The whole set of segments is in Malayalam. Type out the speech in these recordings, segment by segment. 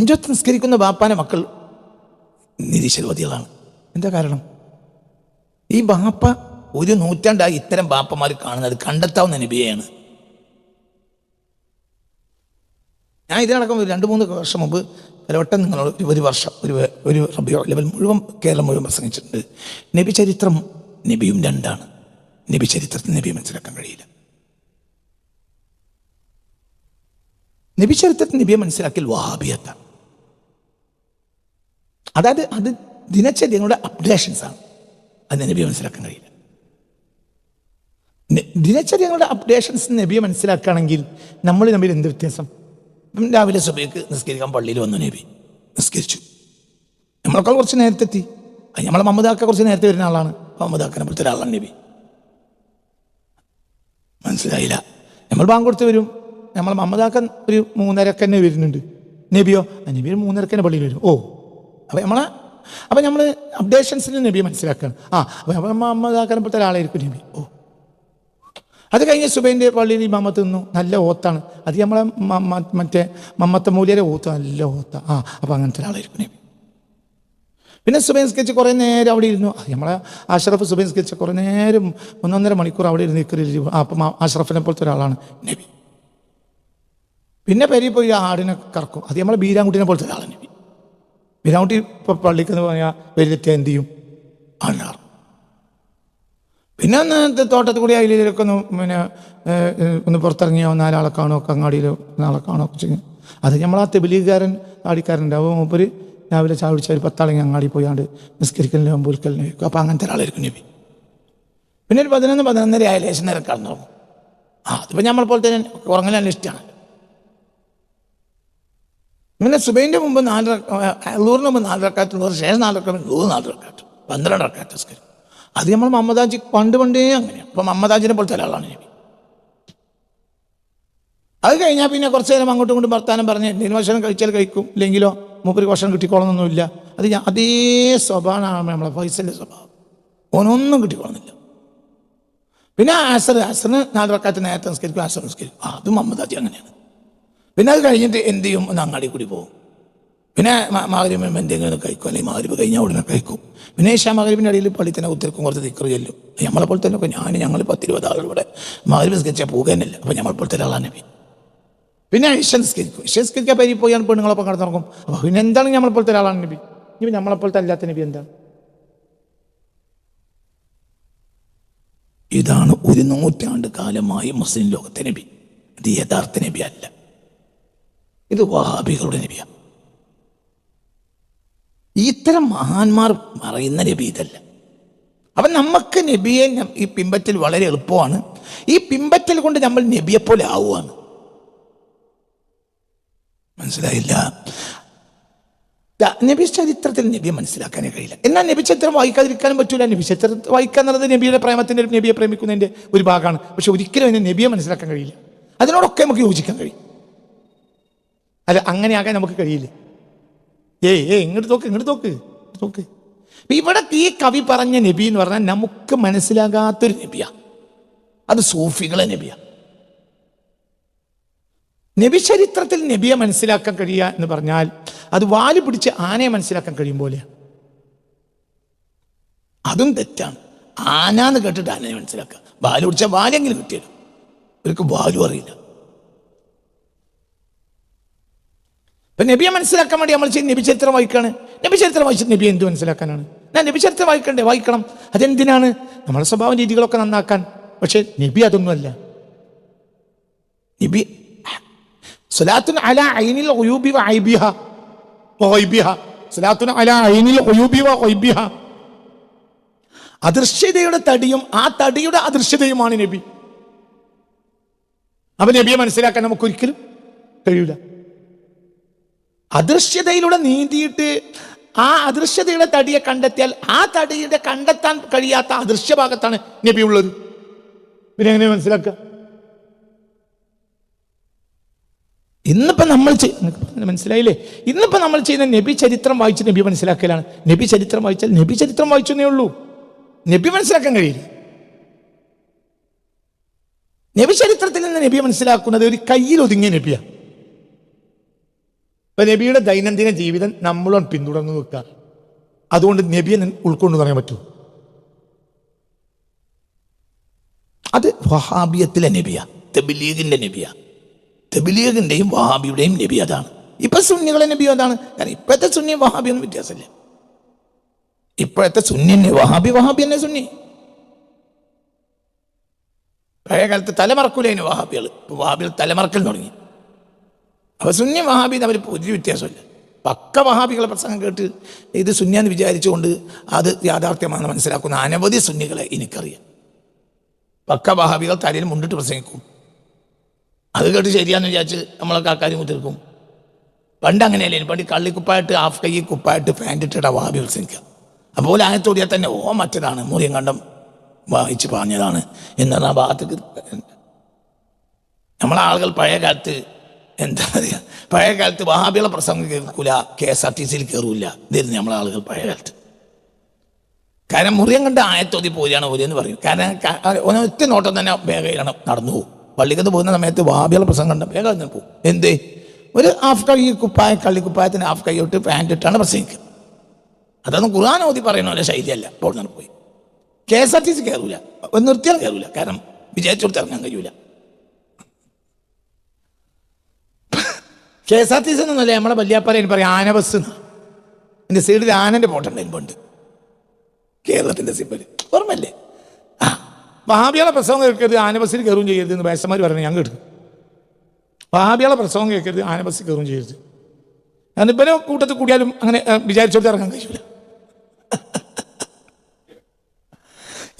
അഞ്ചൊത്ത് നിസ്കരിക്കുന്ന ബാപ്പാനെ മക്കൾ നിരീശ്വരവാദികളാണ്. എന്താ കാരണം? ഈ ബാപ്പ ഒരു നൂറ്റാണ്ടായി ഇത്തരം ബാപ്പമാർ കാണുന്നത് കണ്ടെത്താവുന്ന നബിയാണ് ഞാൻ ഇതിനടക്കം രണ്ട് മൂന്ന് വർഷം മുമ്പ് പലവട്ടം നിങ്ങളോട് ഒരു- വർഷം ഒരു ഒരു റബിയോ ലെവൽ മുഴുവൻ കേരളം മുഴുവൻ പ്രസംഗിച്ചിട്ടുണ്ട്. നബി ചരിത്രം നബിയും രണ്ടാണ്. നബി ചരിത്രത്തിൽ നബി മനസ്സിലാക്കാൻ കഴിയില്ല. നബി ചരിത്രത്തിൽ നബിയെ മനസ്സിലാക്കിയാൽ വഹാബിയത്താണ് അതായത് അത് ദിനചര്യങ്ങളുടെ അപ്ഡേഷൻസ് ആണ്. അത് നബിയെ മനസ്സിലാക്കാൻ കഴിയില്ല. ദിനചര്യങ്ങളുടെ അപ്ഡേഷൻസ് നബിയെ മനസ്സിലാക്കുകയാണെങ്കിൽ നമ്മൾ തമ്മിൽ എന്ത് വ്യത്യാസം? രാവിലെ സഭയ്ക്ക് നിസ്കരിക്കാൻ പള്ളിയിൽ വന്നു നബി. നിസ്കരിച്ചു. നമ്മളൊക്കെ കുറച്ച് നേരത്തെ എത്തി അത് നമ്മളെ മമ്മദാക്ക കുറച്ച് നേരത്തെ വരുന്ന ആളാണ്. മമ്മദാക്കനെ പോലത്തെ ഒരാളാണ് നബി. മനസ്സിലായില്ല. നമ്മൾ ബാങ്ക് കൊടുത്ത് വരും. നമ്മൾ മമ്മദാക്കൻ ഒരു മൂന്നരക്കന്നെ വരുന്നുണ്ട്. നബിയോ? നബി ഒരു മൂന്നരക്കന്നെ പള്ളിയിൽ വരും. ഓ അപ്പം നമ്മളെ അപ്പം നമ്മൾ അപ്ഡേഷൻസിൽ നബി മനസ്സിലാക്കുകയാണ് ആ അപ്പം അപ്പം അമ്മ പോലത്തെ ഒരാളായിരിക്കും നബി. ഓ. അത് കഴിഞ്ഞ് സുബൈന്റെ പള്ളിയിൽ ഇമാമത്ത് നിന്നു. നല്ല ഓത്താണ്. അത് നമ്മളെ മറ്റേ മമ്മത്ത മൂല്യരെ ഓത്ത്. നല്ല ഓത്ത. ആ അപ്പം അങ്ങനത്തെ ഒരാളായിരിക്കും നബി. പിന്നെ സുബൈൻ സ്കെച്ച് കുറേ നേരം അവിടെ ഇരുന്നു. നമ്മളെ അഷ്റഫ് സുബൈൻ സ്കെച്ച് കുറേ നേരം ഒന്നൊന്നര മണിക്കൂർ അവിടെ ഇരുന്ന് ആ അപ്പം അഷ്റഫിനെ പോലത്തെ ഒരാളാണ് നബി. പിന്നെ പെരി പോയി ആടിനെ കറക്കും. അത് നമ്മളെ ബീരാൻകുട്ടിനെ പോലത്തെ ഒരാളാണ് നബി ബീരാൻകുട്ടി ഇപ്പോൾ പള്ളിക്ക് എന്ന് പറഞ്ഞാൽ വലിയ എന്ത് ചെയ്യും? ആടിനാറും പിന്നെ ഒന്ന് തോട്ടത്തിൽ കൂടി അതിലൊക്കെ ഒന്ന് പിന്നെ ഒന്ന് പുറത്തിറങ്ങിയോ നാലാളെ കാണുമോ അങ്ങാടിയിലോ നാളെ കാണുമോ ഒക്കെ ചെയ്യും. അത് നമ്മളാ തെബിലീകാരൻ ആടിക്കാരന്റെ അപ്പോൾ മൂപ്പര് രാവിലെ ചായ കുടിച്ചാൽ പത്താളെങ്കിൽ അങ്ങാടി പോയാണ്ട് നിസ്കരിക്കലിന് മുമ്പുൽക്കലിന് വയ്ക്കും അപ്പോൾ അങ്ങനത്തെ ഒരാളായിരിക്കും നബി. പിന്നെ ഒരു പതിനൊന്ന് പതിനൊന്നര ആയ ലേശം നേരം കടന്നു ആ അതിപ്പോൾ നമ്മളെ പോലെ തന്നെ ഉറങ്ങലാൻ ഇഷ്ടമാണ് പിന്നെ സുബൈന്റെ മുമ്പ് നാല് ലൂറിന് മുമ്പ് നാല് റക്കാറ്റ് നൂറ് ശേഷം നാല് റക്കാറ്റ് നൂറ് നാല് റക്കാറ്റ് പന്ത്രണ്ട് റക്കാറ്റ് നിസ്കരിക്കും അത് നമ്മൾ മമ്മദാജി പണ്ട് പണ്ടേ അങ്ങനെയാണ് അപ്പം മമ്മദാജിനെ പോലത്തെ ഒരാളാണ് നബി അത് കഴിഞ്ഞാൽ പിന്നെ കുറച്ച് നേരം അങ്ങോട്ടും ഇങ്ങോട്ടും വർത്താനം പറഞ്ഞ് ഭക്ഷണം കഴിച്ചാൽ കഴിക്കും. ഇല്ലെങ്കിലോ മൂപ്പര് ഭക്ഷണം കിട്ടിക്കോളണമെന്നൊന്നുമില്ല അത് ഞാൻ അതേ സ്വഭാവമാണ് നമ്മളെ ഫൈസലിന്റെ സ്വഭാവം. ഓനൊന്നും കിട്ടിക്കോളുന്നില്ല. പിന്നെ ആസർ ആസറിന് നാല് റക്കാറ്റ് നേരത്തെ നിസ്കരിക്കും ആസർ നിസ്കരിക്കും. അത് മമ്മദാജി അങ്ങനെയാണ്. പിന്നെ അത് കഴിഞ്ഞിട്ട് എന്ത് ചെയ്യും? ഒന്ന് അങ്ങാടി കൂടി പോകും. പിന്നെ മാകരിബ് എന്തെങ്കിലും കഴിക്കും. അല്ലെങ്കിൽ മാകരിബ് കഴിഞ്ഞാൽ ഉടനെ കഴിക്കും. പിന്നെ ഏഷ്യ മകരിബിന്റെ ഇടയിൽ പള്ളി തന്നെ ഉത്തരക്കും കുറച്ച് തിക്കറ് ചെല്ലും. നമ്മളെ പോലെ തന്നെ ഞാൻ ഞങ്ങൾ പത്തിരുപത് ആളുകൾ ഇവിടെ മാകരിബ് നിസ്കരിച്ചാൽ പോകുന്നില്ല അപ്പം നമ്മളെ പോലത്തെ ആളാണ് നബി. പിന്നെ ഇഷ നിസ്കരിക്കും. ഇഷ നിസ്കരിക്കാൻ പരി പോയാണ് പെണ്ണുങ്ങളൊപ്പം നോക്കും അപ്പോൾ പിന്നെ എന്താണ് നമ്മളെ പോലത്തെ ഒരാളാണ് നബി? ഇനി നമ്മളെ പോലത്തെ അല്ലാത്ത നബി എന്താണ്? ഇതാണ് ഒരു നൂറ്റാണ്ട് കാലമായി മുസ്ലിം ലോകത്തെ നബി. ഇത് യഥാർത്ഥ നബി അല്ല. ഇത് വഹാബികളുടെ നബിയാണ് ഇത്തരം മഹാന്മാർ പറയുന്ന നബി ഇതല്ല. അപ്പം നമുക്ക് നബിയെ ഈ പിമ്പറ്റൽ വളരെ എളുപ്പമാണ്. ഈ പിമ്പറ്റൽ കൊണ്ട് നമ്മൾ നബിയെ പോലെ ആവുകയാണ് മനസ്സിലായില്ല? നബി ചരിത്രത്തിൽ നബിയെ മനസ്സിലാക്കാനേ കഴിയില്ല. എന്നാൽ നബി ചരിത്രം വായിക്കാതിരിക്കാനും പറ്റൂല. നബി ചരിത്രം വായിക്കുക എന്നുള്ളത് നബിയുടെ പ്രേമത്തിന്റെ നബിയെ പ്രേമിക്കുന്നതിന്റെ ഒരു ഭാഗമാണ്. പക്ഷെ ഒരിക്കലും അതിന് നബിയെ മനസ്സിലാക്കാൻ കഴിയില്ല. അതിനോടൊക്കെ നമുക്ക് യോജിക്കാൻ കഴിയും. അല്ല അങ്ങനെ അങ്ങനെയാകാൻ നമുക്ക് കഴിയില്ല. ഏയ് ഏയ് ഇങ്ങോട്ട് നോക്ക് ഇങ്ങോട്ട് തോക്ക് അപ്പൊ ഇവിടെ ഈ കവി പറഞ്ഞ നബി എന്ന് പറഞ്ഞാൽ നമുക്ക് മനസ്സിലാകാത്തൊരു നബിയാ. അത് സൂഫികളെ നബിയാ. നബി ചരിത്രത്തിൽ നബിയെ മനസ്സിലാക്കാൻ കഴിയുക എന്ന് പറഞ്ഞാൽ അത് വാൽ പിടിച്ച് ആനയെ മനസ്സിലാക്കാൻ കഴിയും പോലെയാണ് അതും തെറ്റാണ്. ആനാന്ന് കേട്ടിട്ട് ആനയെ മനസ്സിലാക്കുക. വാൽ പിടിച്ച വാലെങ്കിലും കിട്ടിയല്ലോ ഇവർക്ക് വാലും അറിയില്ല. ഇപ്പൊ നബിയെ മനസ്സിലാക്കാൻ വേണ്ടി നമ്മൾ ചെയ്യുന്ന നബി ചരിത്രം വായിക്കാണ്. നബി ചരിത്രം വായിച്ചിട്ട് നബി എന്ത് മനസ്സിലാക്കാനാണ്? ഞാൻ നബി ചരിത്രം വായിക്കണ്ടേ? വായിക്കണം. അതെന്തിനാണ്? നമ്മുടെ സ്വഭാവ രീതികളൊക്കെ നന്നാക്കാൻ. പക്ഷെ നബി അതൊന്നുമല്ല. നബി സ്വലാത്തുൻ അല ഐനിൽ ഒയൂബി വൈബിഹ. ഒയ്ബിഹ സലാത്തുൻ അല ഐനിൽ ഒയൂബി വൈബിഹ. അദൃശ്യതയുടെ തടിയും ആ തടിയുടെ അദൃശ്യതയുമാണ് നബി. അപ്പൊ നബിയെ മനസ്സിലാക്കാൻ നമുക്ക് ഒരിക്കലും കഴിയൂല. അദൃശ്യതയിലൂടെ നീന്തിയിട്ട് ആ അദൃശ്യതയുടെ തടിയെ കണ്ടെത്തിയാൽ ആ തടിയുടെ കണ്ടെത്താൻ കഴിയാത്ത അദൃശ്യ ഭാഗത്താണ് നബി ഉള്ളത്. പിന്നെ എങ്ങനെ മനസ്സിലാക്കുക? ഇന്നിപ്പോ നമ്മൾ മനസ്സിലായില്ലേ? ഇന്നിപ്പോ നമ്മൾ ചെയ്യുന്ന നബി ചരിത്രം വായിച്ച് നബി മനസ്സിലാക്കലാണ്. നബി ചരിത്രം വായിച്ചാൽ നബി ചരിത്രം വായിച്ചെന്നേ ഉള്ളൂ. നബി മനസ്സിലാക്കാൻ കഴിയില്ല. നബി ചരിത്രത്തിൽ നിന്ന് നബി മനസ്സിലാക്കുന്നത് ഒരു കയ്യിൽ ഒതുങ്ങിയ നബിയാണ് ഇപ്പൊ നബിയുടെ ദൈനംദിന ജീവിതം നമ്മളും പിന്തുടർന്ന് നിൽക്കുക. അതുകൊണ്ട് നബിയെ ഉൾക്കൊണ്ടു പറയാൻ പറ്റൂ. അത് വഹാബിയത്തിലെ നബിയ തെബിലീഗിന്റെ നബിയ. തെബിലീഗിന്റെയും വഹാബിയുടെയും നബി അതാണ്. ഇപ്പൊ സുന്നികളെ നബി അതാണ്. കാരണം ഇപ്പോഴത്തെ സുന്നി വഹാബിയൊന്നും വ്യത്യാസമില്ല. ഇപ്പോഴത്തെ സുന്നി വഹാബി വഹാബി തന്നെ സുന്നി? പഴയ കാലത്ത് തലമറക്കൂലേന് വഹാബികൾ വഹാബികൾ തലമറക്കൽ തുടങ്ങി. അപ്പൊ സുന്നി വഹാബി തമ്മിൽ ഒരു വ്യത്യാസമില്ല. പക്ക വഹാബികളെ പ്രസംഗം കേട്ട് ഇത് സുന്യാന്ന് വിചാരിച്ചുകൊണ്ട് അത് യാഥാർത്ഥ്യമാണെന്ന് മനസ്സിലാക്കുന്ന അനവധി സുന്നികളെ എനിക്കറിയാം. പക്ക വഹാബികൾ തലയിൽ മുണ്ടിട്ട് പ്രസംഗിക്കും. അത് കേട്ട് ശരിയാന്ന് വിചാരിച്ച് നമ്മളൊക്കെ ആൾക്കാർ മുത്തിരിക്കും പണ്ട് അങ്ങനെയല്ലേ പണ്ട് കള്ളിക്കുപ്പായിട്ട് ഹാഫ് കൈ കുപ്പായിട്ട് ഫാന്റ് ഇട്ടിട്ട വഹാബി പ്രസംഗിക്കുക. അപ്പോൾ ആയത്തോടിയാൽ തന്നെ ഓ മറ്റതാണ് മൂല്യം കണ്ടം വായിച്ച് പറഞ്ഞതാണ് എന്നാണ് ആ ഭാഗത്തേക്ക്. നമ്മളെ ആളുകൾ പഴയ കാലത്ത് എന്താ പഴയ കാലത്ത് വഹാബികളെ പ്രസംഗം കേൾക്കൂല കെ എസ് ആർ ടി സിയിൽ കയറൂല ഇതായിരുന്നു നമ്മളെ ആളുകൾ പഴയ കാലത്ത്. കാരണം മുറിയം കണ്ട ആയത്തോതി പോലെയാണ് ഒരു എന്ന് പറയും. കാരണം ഒറ്റ നോട്ടം തന്നെ വേഗയിലാണ് നടന്നു പോകും. പള്ളിക്കത്ത് പോകുന്ന സമയത്ത് വഹാബികളെ പ്രസംഗം കണ്ട വേഗം തന്നെ പോകും. എന്ത്? ഒരു ഹാഫ് കൈ കുപ്പായ കള്ളി കുപ്പായത്തിന് ഹാഫ് കൈ ഇട്ട് പാന്റ് ഇട്ടാണ് പ്രസംഗിക്കുക അതൊന്നും ഖുർആൻ ഓതി പറയുന്ന പോലെ ശൈലിയല്ല. തന്നെ പോയി. K S R T C കയറൂല നിർത്തിയാൽ കയറൂല കാരണം വിജയിച്ചു ഇറങ്ങാൻ കഴിയൂല. K S R T C എന്നല്ലേ നമ്മളെ വല്യാപ്പാറ പറയും ആന ബസ്. എന്റെ സൈഡിൽ ആനന്റെ പോട്ടുണ്ടായിരുന്നു പണ്ട് കേരളത്തിന്റെ സിമ്പൽ ഓർമ്മല്ലേ ആ വഹാബിയാളെ പ്രസവം കേൾക്കരുത് ആന ബസ്സിൽ കയറുകയും ചെയ്യരുത് എന്ന് വയസ്സന്മാർ പറഞ്ഞു ഞാൻ കേട്ടു. വഹാബിയാളെ പ്രസവം കേൾക്കരുത് ആന ബസ്സിൽ കയറുകയും ചെയ്യരുത്. കാരണം ഇവരെ കൂട്ടത്തിൽ കൂടിയാലും അങ്ങനെ വിചാരിച്ചോട്ട് ഇറങ്ങാൻ കഴിയില്ല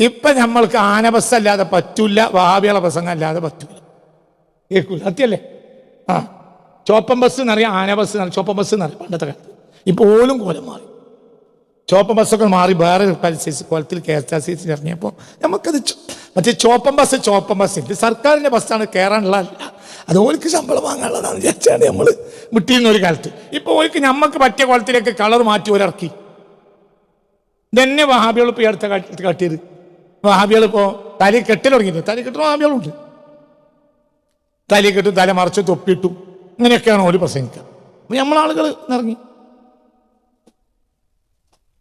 ഇപ്പം നമ്മൾക്ക് ആന ബസ് അല്ലാതെ പറ്റില്ല വഹാബിയാളെ പ്രസംഗം അല്ലാതെ പറ്റില്ല കേൾക്കൂല സത്യല്ലേ? ആ. ചോപ്പൻ ബസ് എന്നറിയാം ആന ബസ് എന്നറിയാം ചോപ്പൻ ബസ് എന്നറിയാം പണ്ടത്തെ കാലത്ത്. ഇപ്പോൾ ഓലും കോലം മാറി. ചോപ്പൻ ബസ്സൊക്കെ മാറി വേറെ സൈസ് കോലത്തിൽ K S R C C ഇറങ്ങിയപ്പോൾ നമുക്കത് മറ്റേ ചോപ്പൻ ബസ് ചോപ്പൻ ബസ്. ഇത് സർക്കാരിന്റെ ബസ്സാണ് കയറാനുള്ളതല്ല അത് ഓർക്ക് ശമ്പളം വാങ്ങാനുള്ളതാണ് വിചാരിച്ചാണ് നമ്മൾ വിട്ടിരുന്ന ഒരു കാലത്ത്. ഇപ്പോൾ ഓർക്ക് നമുക്ക് പറ്റിയ കോലത്തിലേക്ക് കളർ മാറ്റി ഒരിറക്കി ഇതന്നെ വഹാബികൾ ഇപ്പോൾ അടുത്ത കാലത്ത് കാട്ടിയത്. വഹാബികൾ ഇപ്പോൾ തലി കെട്ടിൽ തുടങ്ങിയിട്ടുണ്ട്. തല കെട്ടുന്ന വഹാബികളുണ്ട്. തല കെട്ടും തല മറച്ചു തൊപ്പിയിട്ടു. ഇങ്ങനെയൊക്കെയാണ് ഓര് പ്രസംഗിക്കുക അപ്പം നമ്മളാളുകൾ ഇറങ്ങി.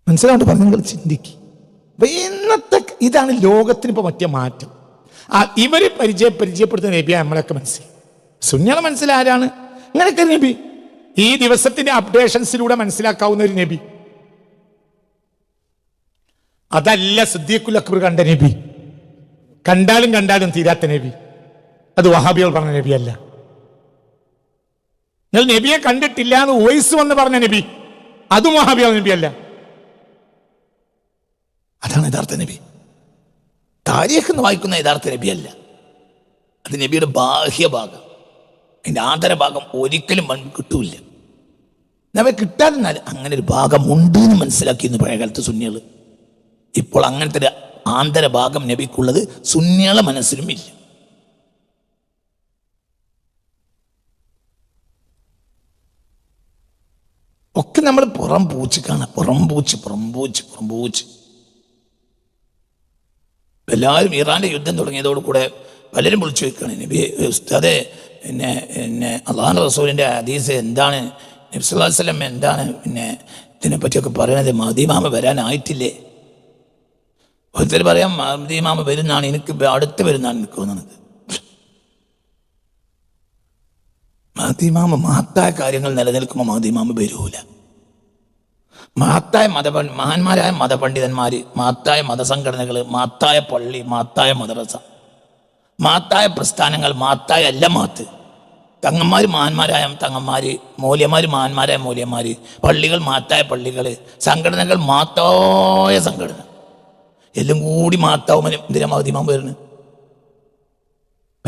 മനസ്സിലായിട്ട് പറഞ്ഞു നിങ്ങൾ ചിന്തിക്ക്. അപ്പൊ ഇന്നത്തെ ഇതാണ് ലോകത്തിന് ഇപ്പൊ പറ്റിയ മാറ്റം. ആ ഇവർ പരിചയ പരിചയപ്പെടുത്തുന്ന നബി നമ്മളൊക്കെ മനസ്സിലായി. സുന്യാളെ മനസ്സിലാരാണ് ഇങ്ങനെയൊക്കെ നബി. ഈ ദിവസത്തിന്റെ അപ്ഡേഷൻസിലൂടെ മനസ്സിലാക്കാവുന്ന ഒരു നബി. അതല്ല സിദ്ദീഖുൽ അക്ബർ കണ്ട നബി. കണ്ടാലും കണ്ടാലും തീരാത്ത നബി. അത് വഹാബികൾ പറഞ്ഞ നബിയല്ല. നിങ്ങൾ നബിയെ കണ്ടിട്ടില്ല എന്ന് വോയിസ് വന്ന് പറഞ്ഞ നബി. അത് അതും നബി അല്ല അതാണ് യഥാർത്ഥ നബി. താരീഖ് എന്ന് വായിക്കുന്ന യഥാർത്ഥ നബി അല്ല അത് നബിയുടെ ബാഹ്യഭാഗം അതിന്റെ ആന്തരഭാഗം ഒരിക്കലും മൺ കിട്ടൂല നമ്മെ കിട്ടാതിരുന്നാൽ അങ്ങനെ ഒരു ഭാഗം ഉണ്ട് എന്ന് മനസ്സിലാക്കിയിരുന്നു പഴയ കാലത്ത് സുന്നികൾ. ഇപ്പോൾ അങ്ങനത്തെ ഒരു ആന്തരഭാഗം നബിക്കുള്ളത് സുന്നികളെ മനസ്സിലും ഇല്ല. ഒക്കെ നമ്മൾ പുറം പൂച്ച് കാണാം പുറം പൂച്ച് പുറം പൂച്ച് പുറം പൂച്ച്. എല്ലാവരും ഇറാന്റെ യുദ്ധം തുടങ്ങിയതോട് കൂടെ പലരും വിളിച്ചു വെക്കുകയാണ് നബി ഉസ്താദെ പിന്നെ പിന്നെ അള്ളാഹു റസൂലിന്റെ ഹദീസ് എന്താണ്? നബ്സുല്ലാസ്ലം എന്താണ്? പിന്നെ ഇതിനെപ്പറ്റിയൊക്കെ പറയുന്നത് മദീമാമ വരാനായിട്ടില്ലേ? ഓരോരുത്തർ പറയാം മദീമാമ വരുന്നാണ് എനിക്ക് അടുത്ത് വരുന്നാണ് എനിക്ക് തോന്നുന്നത്. മദീമാമ മഹത്തായ കാര്യങ്ങൾ നിലനിൽക്കുമ്പോൾ മദീമാമ വരൂല. മഹത്തായ മത മഹാന്മാരായ മതപണ്ഡിതന്മാർ മഹത്തായ മതസംഘടനകൾ മഹത്തായ പള്ളി മഹത്തായ മദ്രസ മഹത്തായ പ്രസ്ഥാനങ്ങൾ മഹത്തായ അല്ല മാത്ത് തങ്ങന്മാർ മഹാന്മാരായ തങ്ങന്മാർ മൂല്യന്മാർ മഹാന്മാരായ മൂല്യന്മാർ പള്ളികൾ മഹത്തായ പള്ളികൾ സംഘടനകൾ മാത്തായ സംഘടന. എല്ലാം കൂടി മാത്താവുമ്പോൾ എന്തിനാ വരുന്നത്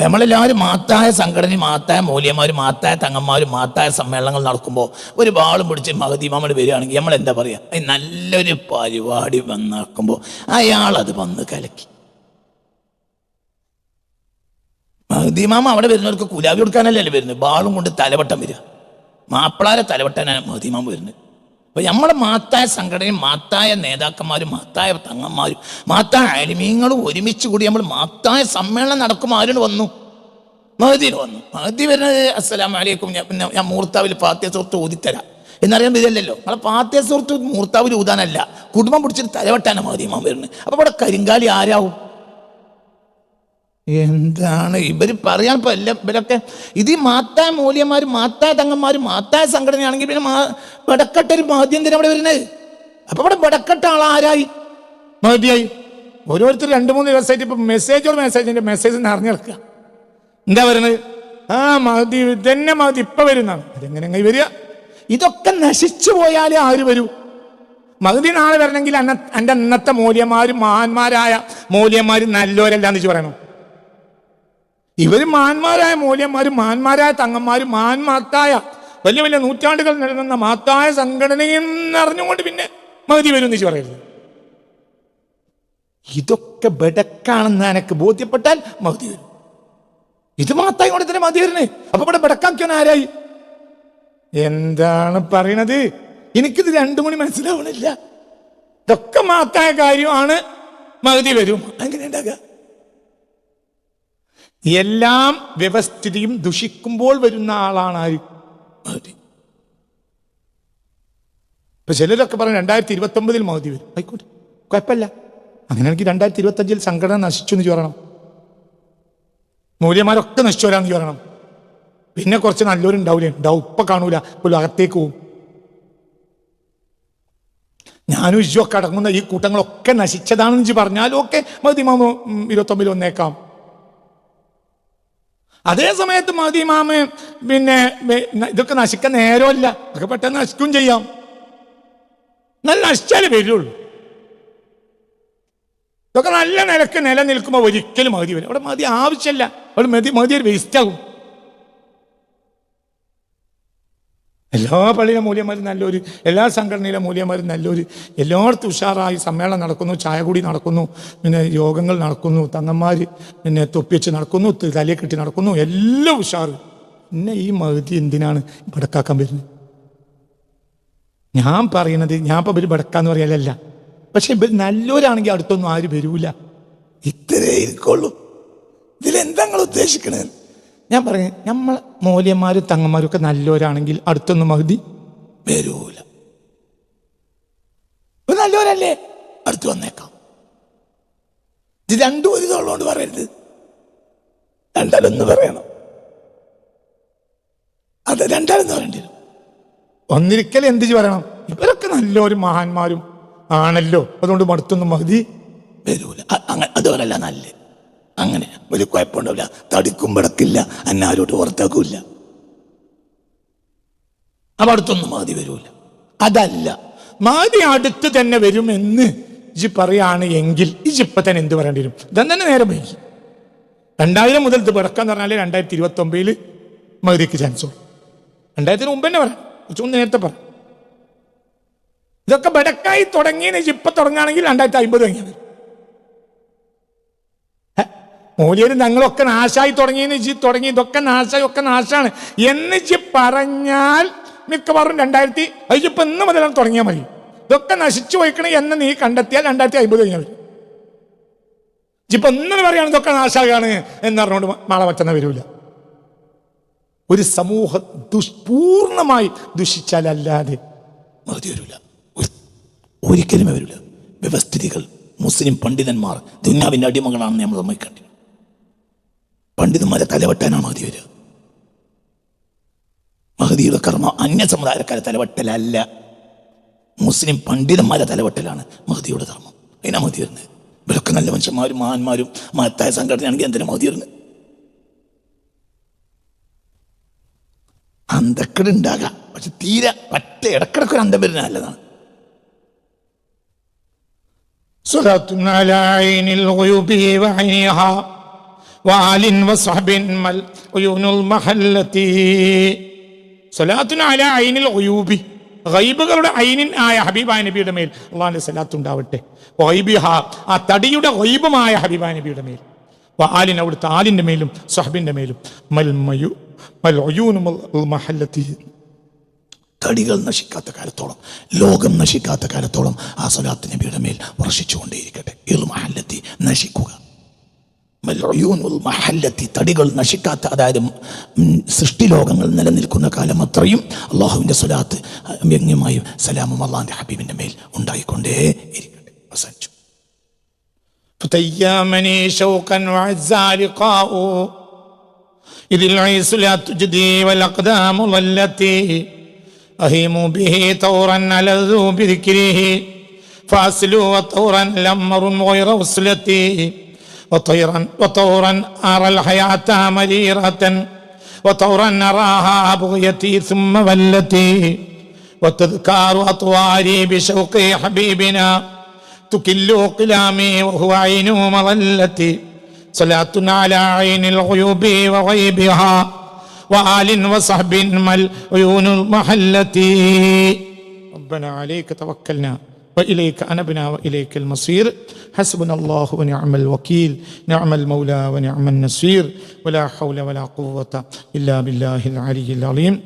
നമ്മളെല്ലാവരും മാത്തായ സംഘടന മാത്തായ മൂല്യന്മാരും മാത്തായ തങ്ങന്മാരും മാത്തായ സമ്മേളനങ്ങൾ നടക്കുമ്പോൾ ഒരു ബാളും പിടിച്ച് മഹദീമാമോട് വരികയാണെങ്കിൽ നമ്മൾ എന്താ പറയുക "ഏയ് നല്ലൊരു പരിപാടി വന്നാക്കുമ്പോൾ അയാൾ അത് വന്ന് കലക്കി. മഹദീമാമ അവിടെ വരുന്നവർക്ക് കുലാവി കൊടുക്കാനല്ലേ വരുന്നത്? ബാളും കൊണ്ട് തലവട്ടം വരിക. മാപ്പിളാരെ തലവട്ടനാണ് മഹദീമാമ വരുന്നത്. അപ്പൊ നമ്മളെ മാത്തായ സംഘടനയും മാത്തായ നേതാക്കന്മാരും മാത്തായ തങ്ങന്മാരും മാത്തായ അലിമീങ്ങളും ഒരുമിച്ച് കൂടി നമ്മൾ മാത്തായ സമ്മേളനം നടക്കുമ്പോൾ ആരും വന്നു? മഹദീന് വന്നു. മഹദി വരുന്നത് അസ്സലാം വലൈക്കും പിന്നെ ഞാൻ മൂർത്താവിൽ പാത്യ സുഹൃത്ത് ഊതിത്തരാം. എന്നറിയാൻ ഇതല്ലല്ലോ നമ്മളെ പാത്യ സുഹൃത്ത് മൂർത്താവിൽ ഊതാനല്ല കുടുംബം പിടിച്ചിട്ട് തലവെട്ടാണ് മഹദീമാൻ വരുന്നത്. അപ്പോൾ ഇവിടെ കരിങ്കാലി ആരാവും? എന്താണ്? ഇവർ പറയാൻ പല്ല ഇവരൊക്കെ ഇത് ഈ മാത്തായ മൂല്യന്മാർ മാത്തായ തങ്ങന്മാർ മാത്തായ സംഘടനയാണെങ്കിൽ പിന്നെ മാ വടക്കട്ട ഒരു മാധ്യന്തിരം അവിടെ വരുന്നത്. അപ്പൊ ഇവിടെ വടക്കട്ട ആളാരായി മതിയായി ഓരോരുത്തർ രണ്ട് മൂന്ന് ദിവസമായിട്ട് ഇപ്പൊ മെസ്സേജോട് മെസ്സേജിന്റെ മെസ്സേജ് നിറഞ്ഞു കിടക്കുക എന്താ പറയുന്നത് ആ മതി ഇതന്നെ മതി ഇപ്പൊ വരുന്നതാണ് അതെങ്ങനെ വരിക? ഇതൊക്കെ നശിച്ചു പോയാലേ ആര് വരൂ? മകുതി നാളെ വരണമെങ്കിൽ അന്ന എന്റെ അന്നത്തെ മൂല്യന്മാരും മഹാന്മാരായ മൂല്യന്മാരും നല്ലോരല്ലാന്ന് വെച്ച് പറയണം? ഇവർ മാന്മാരായ മൂല്യന്മാരും മാന്മാരായ തങ്ങന്മാരും മാന്മാത്തായ വലിയ വലിയ നൂറ്റാണ്ടുകൾ നിലനിന്ന മാത്തായ സംഘടനയും അറിഞ്ഞുകൊണ്ട് പിന്നെ മകുതി വരും എന്ന് പറയരുത്. ഇതൊക്കെ ബെടക്കാണെന്ന് എനിക്ക് ബോധ്യപ്പെട്ടാൽ മകുതി വരും. ഇത് മാത്തായി കൊണ്ട് തന്നെ മതി വരുന്നേ. അപ്പൊ ഇവിടെ ബെടക്കാക്കിയാണ് ആരായി? എന്താണ് പറയണത്? എനിക്കിത് രണ്ടു മണി മനസ്സിലാവണില്ല. ഇതൊക്കെ മാത്തായ കാര്യമാണ്. മകുതി വരും. അങ്ങനെ ഉണ്ടാകുക എല്ലാം വ്യവസ്ഥിതിയും ദുഷിക്കുമ്പോൾ വരുന്ന ആളാണ് ആര് മഹതി ഇപ്പൊ ചിലരൊക്കെ പറഞ്ഞു രണ്ടായിരത്തി ഇരുപത്തി ഒമ്പതിൽ മഹതി വരും. ആയിക്കോട്ടെ. കുഴപ്പമില്ല. അങ്ങനെയാണെങ്കിൽ രണ്ടായിരത്തി ഇരുപത്തി അഞ്ചിൽ സംഘടന നശിച്ചു എന്ന് പറയണം മൂല്യമാരൊക്കെ നശിച്ചു വരാന്ന് പറയണം പിന്നെ കുറച്ച് നല്ലവരുണ്ടാവില്ലേ ഉണ്ടാവും. ഇപ്പൊ കാണൂല. പോലും അകത്തേക്ക് പോവും. ഞാനും ഇജുവൊക്കെ അടങ്ങുന്ന ഈ കൂട്ടങ്ങളൊക്കെ നശിച്ചതാണെന്ന് പറഞ്ഞാലും ഒക്കെ മതി മാമോ ഇരുപത്തൊമ്പതിൽ വന്നേക്കാം. അതേ സമയത്ത് മതിമാമ പിന്നെ ഇതൊക്കെ നശിക്കാൻ നേരമല്ല. ഒക്കെ പെട്ടെന്ന് നശിക്കും ചെയ്യാം. നല്ല നശിച്ചാലേ വരുള്ളൂ. ഇതൊക്കെ നല്ല നിലയ്ക്ക് നിലനിൽക്കുമ്പോൾ ഒരിക്കലും മതി വരും അവിടെ മതി ആവശ്യമില്ല. അവിടെ മതി മതി ഒരു വേസ്റ്റ് എല്ലാ പള്ളിയിലെ മൂല്യന്മാരും നല്ലൊരു എല്ലാ സംഘടനയിലെ മൂല്യന്മാരും നല്ലൊരു എല്ലായിടത്തും ഉഷാറായി സമ്മേളനം നടക്കുന്നു ചായകുടി നടക്കുന്നു പിന്നെ യോഗങ്ങൾ നടക്കുന്നു തങ്ങന്മാർ പിന്നെ തൊപ്പിച്ച് നടക്കുന്നു തലയെ കെട്ടി നടക്കുന്നു എല്ലാം ഉഷാറ്. പിന്നെ ഈ മകുതി എന്തിനാണ് ബടക്കാക്കാൻ വരുന്നത്? ഞാൻ പറയുന്നത് ഞാൻ ഇപ്പം ഇവർ ബടക്കാന്ന് പറയലല്ല. പക്ഷെ ഇവർ നല്ലവരാണെങ്കിൽ അടുത്തൊന്നും ആരും വരൂല. ഇത്രേ ഇരിക്കുള്ളൂ. ഇതിലെന്താ നിങ്ങൾ ഉദ്ദേശിക്കണത് ഞാൻ പറഞ്ഞു നമ്മൾ മൂല്യന്മാരും തങ്ങന്മാരും ഒക്കെ നല്ലവരാണെങ്കിൽ അടുത്തൊന്നും മകുതി വരൂല. നല്ലവരല്ലേ? അടുത്ത് വന്നേക്കാം. ഇത് രണ്ടും ഒരു ഇതുള്ളതുകൊണ്ട് പറയരുത്. രണ്ടാലൊന്ന് പറയണം. അത് രണ്ടാലെന്ന് പറയേണ്ടി വരും. ഒന്നിരിക്കൽ എന്ത് പറയണം ഇവരൊക്കെ നല്ലൊരു മഹാന്മാരും ആണല്ലോ. അതുകൊണ്ട് മടുത്തൊന്നും മതി വരൂല. അങ്ങനെ അതുപോലല്ല നല്ല. അങ്ങനെ ഒരു കുഴപ്പമുണ്ടാവില്ല. തടിക്കും എന്നെ അന്നാരോട്ട് പുറത്താക്കൂല അവ അടുത്തൊന്നും മാതി വരൂല. അതല്ല മാതി അടുത്ത് തന്നെ വരുമെന്ന് ഇജി പറയാണ് എങ്കിൽ ഇജി തന്നെ എന്ത് പറയേണ്ടി വരും? ഇതം തന്നെ നേരം വൈകി. രണ്ടായിരം മുതൽ ഇത് പിറക്കാന്ന് പറഞ്ഞാൽ രണ്ടായിരത്തി ഒമ്പതിൽ മതിക്ക് ചാൻസ് രണ്ടായിരത്തിന് മുമ്പ് തന്നെ പറയാം. കുറച്ചൊന്ന് നേരത്തെ പറ ഇതൊക്കെ ബടക്കായി തുടങ്ങിയ ഇപ്പൊ തുടങ്ങുകയാണെങ്കിൽ രണ്ടായിരത്തി അമ്പത് കഴിഞ്ഞാൽ വരും മൂല്യര് ഞങ്ങളൊക്കെ നാശായി തുടങ്ങിയെന്ന് വെച്ച് തുടങ്ങി. ഇതൊക്കെ നാശായി ഒക്കെ നാശാണ്. എന്ന് വെച്ച് പറഞ്ഞാൽ മിക്കവാറും രണ്ടായിരത്തി അയ്യപ്പം ഇന്ന് മുതലാണ് തുടങ്ങിയാൽ മതി. ഇതൊക്കെ നശിച്ചു പോയിക്കണേ എന്ന് നീ കണ്ടെത്തിയാൽ രണ്ടായിരത്തി അമ്പത് കഴിഞ്ഞാൽ മതി. ഇപ്പൊ ഒന്നും പറയാണ് ഇതൊക്കെ നാശാകാണ് എന്ന് പറഞ്ഞുകൊണ്ട് മാള മറ്റന്ന വരൂല. ഒരു സമൂഹ ദുഷ്പൂർണമായി ദുഷിച്ചാലല്ലാതെ മതി വരില്ല ഒരിക്കലും വരില്ല വ്യവസ്ഥിതികൾ മുസ്ലിം പണ്ഡിതന്മാർ ദുന്യാവിന്റെ അടിമകളാണെന്ന് നമ്മൾ സമ്മതിക്കേണ്ടി പണ്ഡിതന്മാരെ തലവെട്ടാനാണ് മഹതി വരിക. കർമ്മ കർമ്മം അന്യസമുദായക്കാരെ തലവെട്ടലല്ല. മുസ്ലിം പണ്ഡിതന്മാരെ തലവെട്ടലാണ് മഹദിയുടെ ധർമ്മം അതിനാ മഹതി വരുന്നത്. ഇവരൊക്കെ നല്ല മനുഷ്യന്മാരും മഹാന്മാരും മഹത്തായ സംഘടനയാണെങ്കിൽ എന്തിനാ മഹതി വരുന്നത്? അന്തക്കട ഉണ്ടാകാം പക്ഷെ തീരെ പറ്റ ഇടക്കിടക്ക് ഒരു അന്തം വരുന്ന നല്ലതാണ്. സ്വലാത്തുനാലായി വാലിൻ വസ്ഹബിൻ മൽ ഉയൂനുൽ മഹല്ലത്തി. സ്വലാത്തുന അല ഐനിൽ ഒയൂബി ഗൈബുകളുടെ ഐനിൻ ആയ ഹബീബായ നബിയുടെ മേൽ അള്ളാഹിന്റെ സലാത്തുണ്ടാവട്ടെ ഒയ്ബിഹ ആ തടിയുടെ ഒയ്ബുമായ ഹബീബായ നബിയുടെ മേൽ. ആലിൻ അവിടുത്തെ ആലിന്റെ മേലും സഹബിന്റെ മേലും. മൽമയു മൽ ഒയൂനും മഹല്ലത്തി. തടികൾ നശിക്കാത്ത കാലത്തോളം ലോകം നശിക്കാത്ത കാലത്തോളം ആ സലാത്ത് നബിയുടെ മേൽ വർഷിച്ചുകൊണ്ടേയിരിക്കട്ടെ. ഇൽ മഹല്ലത്തി നശിക്കുക. മഹല്ലത്തി തടികൾ നശിക്കാത്ത അതായത് ഉം, സൃഷ്ടിലോകങ്ങൾ നിലനിൽക്കുന്ന കാലം അത്രയും അള്ളാഹുവിൻ്റെ സ്വലാത്ത് വ്യംഗ്യമായും സലാമും അള്ളാഹിൻ്റെ ഹബീബിൻ്റെ മേൽ ഉണ്ടായിക്കൊണ്ടേ ഇരിക്കട്ടെ അവസാനിച്ചു فتيامني شوقا وعزى لقاء إذ العيس لا تجدي والأقدام ظلتي أهيم به طورا ألذ بذكره فأسلو وطورا لمر غير وصلتي وطيرا وطورا أرى الحياة مريرة وطورا أراها بغيتي ثم ولتي وتذكار أطواري بشوق حبيبنا تكل قلامي وهو عين مظلتي صلاة على عين الغيوب وغيبها وآل وصحب مل عيون المحلة. ربنا عليك توكلنا. وإليك أنبنا وإليك المصير. حسبنا الله ونعم الوكيل. نعم المولى ونعم النصير ولا حول ولا قوة إلا بالله العلي العظيم.